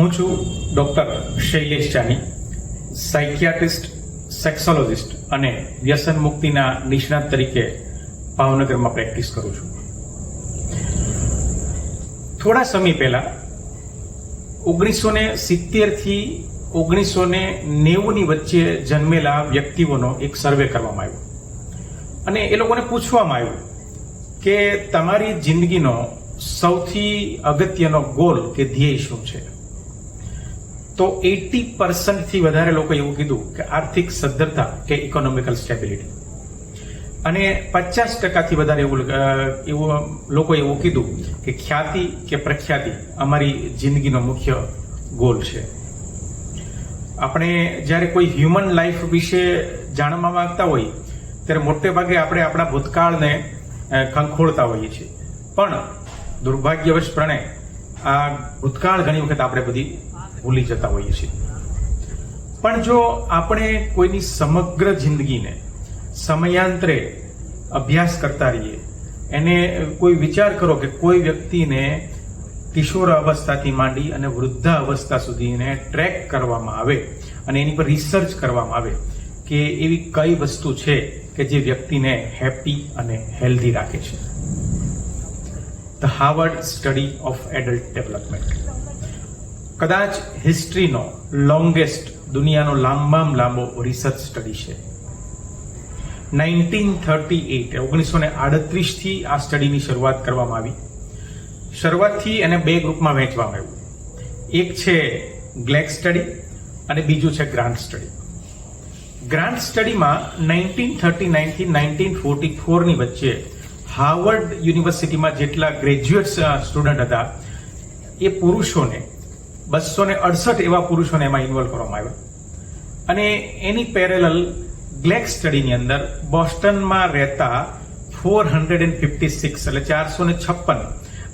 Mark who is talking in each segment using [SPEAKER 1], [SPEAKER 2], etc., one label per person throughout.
[SPEAKER 1] હું છું ડૉક્ટર શૈલેષ ચાની સાયકિયાટ્રિસ્ટ સેક્સોલોજિસ્ટ અને વ્યસન મુક્તિના નિષ્ણાત તરીકે ભાવનગરમાં પ્રેક્ટિસ કરું છું. થોડા સમય પહેલા ઓગણીસો ને સિત્તેરથી ઓગણીસો ને નેવુંની વચ્ચે જન્મેલા વ્યક્તિઓનો એક સર્વે કરવામાં આવ્યો. અને એ લોકોને પૂછવામાં આવ્યું કે તમારી જિંદગીનો સૌથી અગત્યનો ગોલ કે ધ્યેય શું છે? તો એટી પર્સન્ટથી વધારે લોકો એવું કીધું કે આર્થિક સદ્ધરતા કે ઇકોનોમિકલ સ્ટેબિલિટી અને પચાસ ટકાથી વધારે એવું એવું લોકો એવું કીધું કે ખ્યાતિ કે પ્રખ્યાતિ અમારી જિંદગીનો મુખ્ય ગોલ છે. આપણે જ્યારે કોઈ હ્યુમન લાઈફ વિશે જાણવા માંગતા હોઈએ ત્યારે મોટે ભાગે આપણે આપણા ભૂતકાળને ખંખોળતા હોઈએ છીએ. પણ દુર્ભાગ્યવશપણે આ ભૂતકાળ ઘણી વખત આપણે બધી ભૂલી જતા હોઈએ છીએ. પણ જો આપણે કોઈની સમગ્ર જિંદગીને સમયાંતરે અભ્યાસ કરતા રહીએ, એને કોઈ વિચાર કરો કે કોઈ વ્યક્તિને કિશોર અવસ્થાથી માંડી અને વૃદ્ધા અવસ્થા સુધીને ટ્રેક કરવામાં આવે અને એની પર રિસર્ચ કરવામાં આવે કે એવી કઈ વસ્તુ છે કે જે વ્યક્તિને હેપી અને હેલ્ધી રાખે છે. The Harvard study of adult development કદાચ હિસ્ટ્રીનો લોંગેસ્ટ દુનિયાનો લાંબામાં લાંબો રિસર્ચ સ્ટડી છે. નાઇન્ટીન થર્ટી એટ ઓગણીસો ને આડત્રીસથી આ સ્ટડીની શરૂઆત કરવામાં આવી. શરૂઆતથી એને બે ગ્રુપમાં વહેંચવામાં આવ્યું. એક છે ગ્લેક સ્ટડી અને બીજું છે ગ્રાન્ટ સ્ટડી ગ્રાન્ટ સ્ટડીમાં નાઇન્ટીન થર્ટી નાઇનથી નાઇન્ટીન ફોર્ટી ફોરની વચ્ચે હાર્વર્ડ યુનિવર્સિટીમાં જેટલા ગ્રેજ્યુએટ સ્ટુડન્ટ હતા, એ પુરુષોને બસો ને અડસઠ એવા પુરુષોને એમાં ઇન્વોલ્વ કરવામાં આવ્યા. અને એની પેરેલલ ગ્લેક સ્ટડીની અંદર બોસ્ટનમાં રહેતા four hundred and fifty six એટલે ચારસો ને છપ્પન.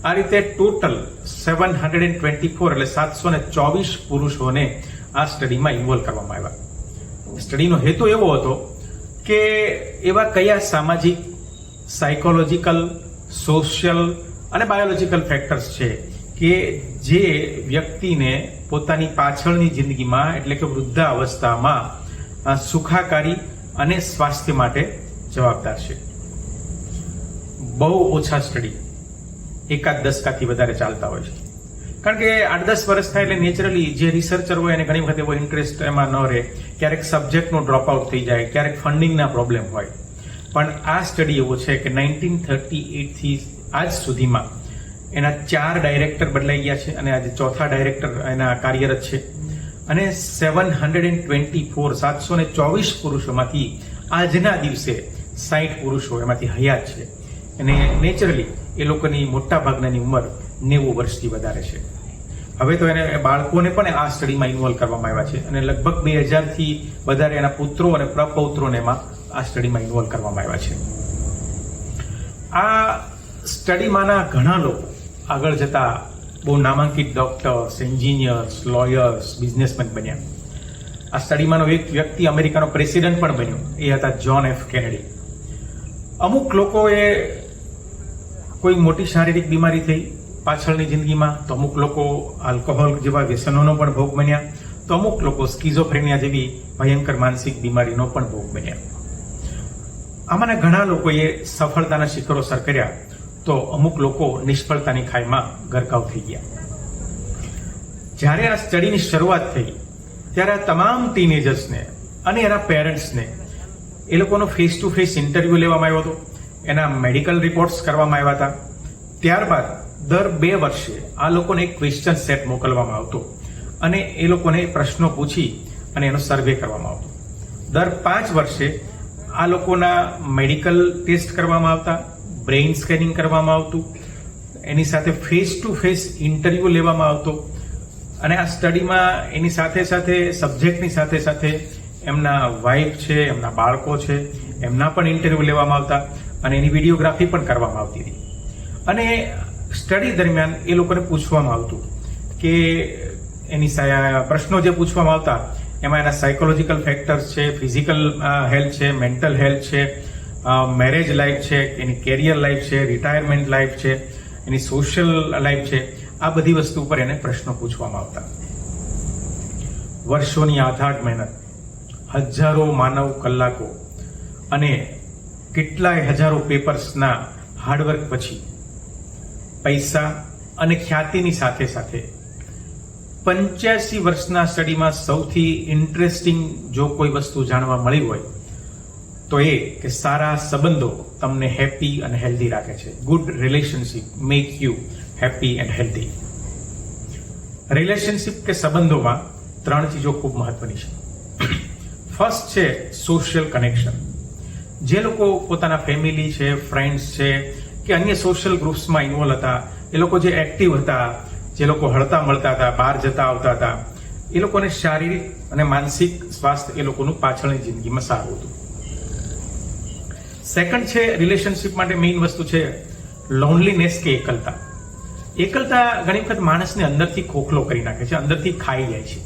[SPEAKER 1] આ રીતે total seven hundred and twenty four એટલે સાતસો ને ચોવીસ પુરુષોને આ સ્ટડીમાં ઇન્વોલ્વ કરવામાં આવ્યા. સ્ટડીનો હેતુ એવો હતો કે એવા કયા સામાજિક સાયકોલોજીકલ સોશિયલ અને બાયોલોજીકલ ફેક્ટર્સ છે કે જે વ્યક્તિને પોતાની પાછળની જિંદગીમાં, એટલે કે વૃદ્ધા અવસ્થામાં સુખાકારી અને સ્વાસ્થ્ય માટે જવાબદાર છે. બહુ ઓછા સ્ટડી એકાદ દસકાથી વધારે ચાલતા હોય છે. કારણ કે આઠ દસ વર્ષ થાય એટલે નેચરલી જે રિસર્ચર હોય એને ઘણી વખત એવો ઇન્ટરેસ્ટ એમાં ન રહે. ક્યારેક સબ્જેક્ટનો ડ્રોપ આઉટ થઈ જાય, ક્યારેક ફંડિંગના પ્રોબ્લેમ હોય. પણ આ સ્ટડી એવો છે કે નાઇન્ટીન થર્ટી એટથી આજ સુધીમાં એના ચાર ડાયરેક્ટર બદલાઈ ગયા છે અને આજે ચોથા ડાયરેક્ટર એના કાર્યરત છે. અને seven hundred and twenty four સાતસો ને ચોવીસ પુરુષોમાંથી આજના દિવસે સાઠ પુરુષો એમાંથી હયાત છે. અને નેચરલી એ લોકોની મોટા ભાગનાની ઉંમર નેવું વર્ષથી વધારે છે. હવે તો એને બાળકોને પણ આ સ્ટડીમાં ઇન્વોલ્વ કરવામાં આવ્યા છે અને લગભગ બે હજારથી વધારે એના પુત્રો અને પ્રપૌત્રોને એમાં આ સ્ટડીમાં ઇન્વોલ્વ કરવામાં આવ્યા છે. આ સ્ટડીમાંના ઘણા લોકો આગળ જતા બહુ નામાંકિત ડૉક્ટર્સ એન્જિનિયર્સ લોયર્સ બિઝનેસમેન બન્યા. આ સ્ટડીમાંનો એક વ્યક્તિ અમેરિકાનો પ્રેસિડેન્ટ પણ બન્યો. એ હતા જ્હોન એફ કેનેડી અમુક લોકોએ કોઈ મોટી શારીરિક બીમારી થઈ પાછળની જિંદગીમાં, તો અમુક લોકો આલ્કોહોલ જેવા વ્યસનોનો પણ ભોગ બન્યા, તો અમુક લોકો સ્કીઝોફ્રેનિયા જેવી ભયંકર માનસિક બીમારીનો પણ ભોગ બન્યા. આમાંના ઘણા લોકોએ સફળતાના શિખરો સર કર્યા. તો અમુક લોકો નિષ્ફળતાની ખાઈમાં ગરકાવ થઈ ગયા. જ્યારે આ સ્ટડીની શરૂઆત થઈ, ત્યારે આ તમામ ટીનેજર્સને અને એના પેરેન્ટ્સને એ લોકોનો ફેસ ટુ ફેસ ઇન્ટરવ્યૂ લેવામાં આવ્યો હતો. એના મેડિકલ રિપોર્ટ્સ કરવામાં આવ્યા હતા. ત્યારબાદ દર બે વર્ષે આ લોકોને એક ક્વેશ્ચન સેટ મોકલવામાં આવતો અને એ લોકોને પ્રશ્નો પૂછી અને એનો સર્વે કરવામાં આવતો. દર પાંચ વર્ષે આ લોકોના મેડિકલ ટેસ્ટ કરવામાં આવતા બ્રેઇન સ્કેનિંગ કરવામાં આવતું, એની સાથે ફેસ ટુ ફેસ ઇન્ટરવ્યૂ લેવામાં આવતો. અને આ સ્ટડીમાં એની સાથે સાથે સબ્જેક્ટની સાથે સાથે એમના વાઇફ છે, એમના બાળકો છે, એમના પણ ઇન્ટરવ્યૂ લેવામાં આવતા અને એની વિડીયોગ્રાફી પણ કરવામાં આવતી હતી. અને સ્ટડી દરમિયાન એ લોકોને પૂછવામાં આવતું કે એની પ્રશ્નો જે પૂછવામાં આવતા, એમાં એના સાયકોલોજીકલ ફેક્ટર્સ છે ફિઝિકલ હેલ્થ છે મેન્ટલ હેલ્થ છે મેરેજ લાઈફ છે, એની કેરિયર લાઈફ છે રિટાયરમેન્ટ લાઈફ છે, એની સોશિયલ લાઈફ છે, આ બધી વસ્તુ ઉપર એને પ્રશ્નો પૂછવામાં આવતા. વર્ષોની આધાર મહેનત, હજારો માનવ કલાકો અને કેટલાય હજારો પેપર્સના હાર્ડવર્ક પછી પૈસા અને ખ્યાતિની સાથે સાથે પંચ્યાસી વર્ષના સ્ટડીમાં સૌથી ઇન્ટરેસ્ટિંગ જો કોઈ વસ્તુ જાણવા મળી હોય તો એ કે સારા સંબંધો તમને હેપી અને હેલ્ધી રાખે છે. Good relationship make you happy and healthy relationship કે સંબંધોમાં ત્રણ ચીજો ખૂબ મહત્વની છે. ફર્સ્ટ છે સોશિયલ કનેક્શન જે લોકો પોતાના ફેમિલી છે ફ્રેન્ડ્સ છે કે અન્ય સોશિયલ ગ્રુપ્સમાં ઇન્વોલ્વ હતા, એ લોકો જે એક્ટિવ હતા, જે લોકો હળતા મળતા હતા, બહાર જતા આવતા હતા, એ લોકોને શારીરિક અને માનસિક સ્વાસ્થ્ય એ લોકોનું પાછળની જિંદગીમાં સારું હતું. સેકન્ડ છે રિલેશનશિપ માટે મેઇન વસ્તુ છે લોનલીનેસ કે એકલતા. એકલતા ઘણી વખત માણસને અંદરથી ખોખલો કરી નાખે છે, અંદરથી ખાઈ જાય છે.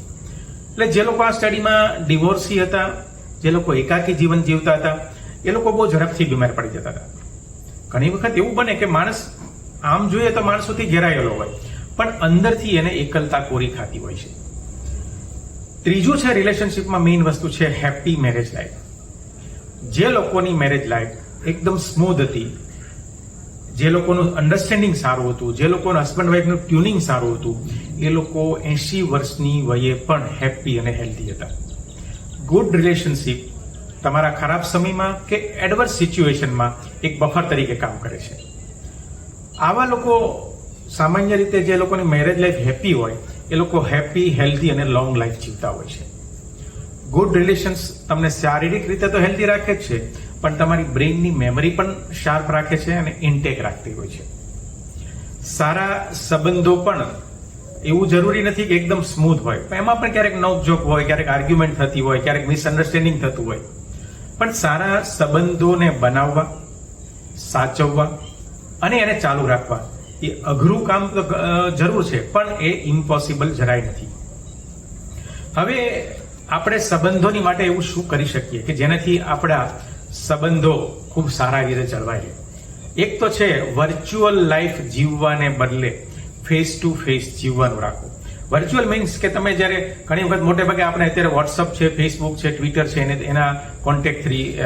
[SPEAKER 1] એટલે જે લોકો આ સ્ટડીમાં ડિવોર્સી હતા, જે લોકો એકાકી જીવન જીવતા હતા, એ લોકો બહુ ઝડપથી બીમાર પડી જતા હતા. ઘણી વખત એવું બને કે માણસ આમ જોઈએ તો માણસોથી ઘેરાયેલો હોય, પણ અંદરથી એને એકલતા કોરી ખાતી હોય છે. ત્રીજું છે રિલેશનશિપમાં મેઇન વસ્તુ છે હેપી મેરેજ લાઈફ જે લોકોની મેરેજ લાઈફ એકદમ સ્મૂધ હતી, જે લોકોનું અન્ડરસ્ટેન્ડિંગ સારું હતું, જે લોકોનું હસબન્ડ વાઈફનું ટ્યુનિંગ સારું હતું, એ લોકો એંશી વર્ષની વયે પણ હેપી અને હેલ્ધી હતા. ગુડ રિલેશનશીપ તમારા ખરાબ સમયમાં કે એડવર્સ સિચ્યુએશનમાં એક બફર તરીકે કામ કરે છે. આવા લોકો સામાન્ય રીતે જે લોકોની મેરેજ લાઈફ હેપી હોય, એ લોકો હેપી હેલ્ધી અને લોંગ લાઈફ જીવતા હોય છે. ગુડ રિલેશન્સ તમને શારીરિક રીતે તો હેલ્ધી રાખે જ છે, પણ તમારી બ્રેઇનની મેમરી પણ શાર્પ રાખે છે અને ઇન્ટેક રાખતી હોય છે. સારા સંબંધો પણ એવું જરૂરી નથી કે એકદમ સ્મૂથ હોય. એમાં પણ ક્યારેક નોકઝોક હોય, ક્યારેક આર્ગ્યુમેન્ટ થતી હોય, ક્યારેક મિસઅન્ડરસ્ટેન્ડિંગ થતું હોય. પણ સારા સંબંધોને બનાવવા, સાચવવા અને એને ચાલુ રાખવા એ અઘરું કામ તો જરૂર છે, પણ એ ઇમ્પોસિબલ જરાય નથી. હવે આપણે સંબંધોની માટે એવું શું કરી શકીએ કે જેનાથી આપણા સંબંધો ખૂબ સારા રીતે જળવાય રહે? એક તો છે વર્ચ્યુઅલ લાઈફ જીવવાને બદલે ફેસ ટુ ફેસ જીવવાનું રાખો વર્ચ્યુઅલ મીન્સ કે તમે જ્યારે ઘણી વખત મોટે ભાગે આપણે અત્યારે વોટ્સઅપ છે ફેસબુક છે ટ્વિટર છે, એને એના કોન્ટેક્ટ થ્રી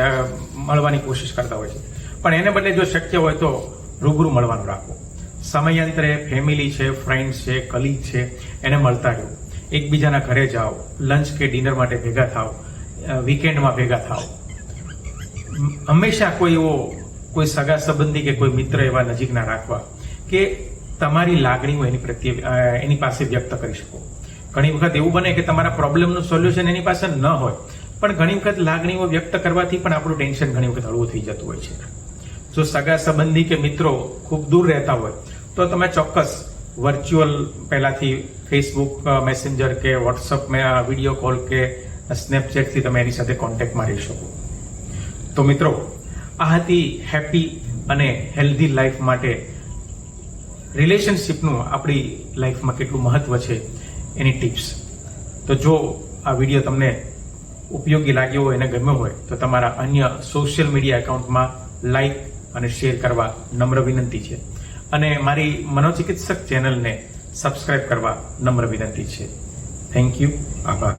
[SPEAKER 1] મળવાની કોશિશ કરતા હોય છે. પણ એને બદલે જો શક્ય હોય તો રૂબરૂ મળવાનું રાખો સમયાંતરે ફેમિલી છે ફ્રેન્ડ્સ છે કલીગ છે, એને મળતા રહો એકબીજાના ઘરે જાઓ લંચ કે ડિનર માટે ભેગા થાઓ વીકેન્ડમાં ભેગા થાઓ. હંમેશા કોઈ એવો, કોઈ સગા સંબંધી કે કોઈ મિત્ર એવા નજીકના રાખવા કે તમારી લાગણીઓ એની પ્રત્યે એની પાસે વ્યક્ત કરી શકો. ઘણી વખત એવું બને કે તમારા પ્રોબ્લેમનું સોલ્યુશન એની પાસે ન હોય, પણ ઘણી વખત લાગણીઓ વ્યક્ત કરવાથી પણ આપણું ટેન્શન ઘણી વખત હળવું થઈ જતું હોય છે. જો સગા સંબંધી કે મિત્રો ખૂબ દૂર રહેતા હોય, તો તમે ચોક્કસ વર્ચ્યુઅલ પહેલાંથી ફેસબુક મેસેન્જર કે વોટ્સઅપ વીડિયો કોલ કે સ્નેપચેટથી તમે એની સાથે કોન્ટેક્ટમાં રહી શકો. તો મિત્રો, આ હતી હેપી અને હેલ્ધી લાઈફ માટે રિલેશનશિપનું આપણી લાઈફમાં કેટલું મહત્વ છે એની ટિપ્સ તો જો આ વીડિયો તમને ઉપયોગી લાગ્યો હોય અને ગમ્યો હોય, તો તમારા અન્ય સોશિયલ મીડિયા એકાઉન્ટમાં લાઈક અને શેર કરવા નમ્ર વિનંતી છે. અને મારી મનોચિકિત્સક ચેનલને સબસ્ક્રાઇબ કરવા નમ્ર વિનંતી છે. થેન્ક યુ આભાર.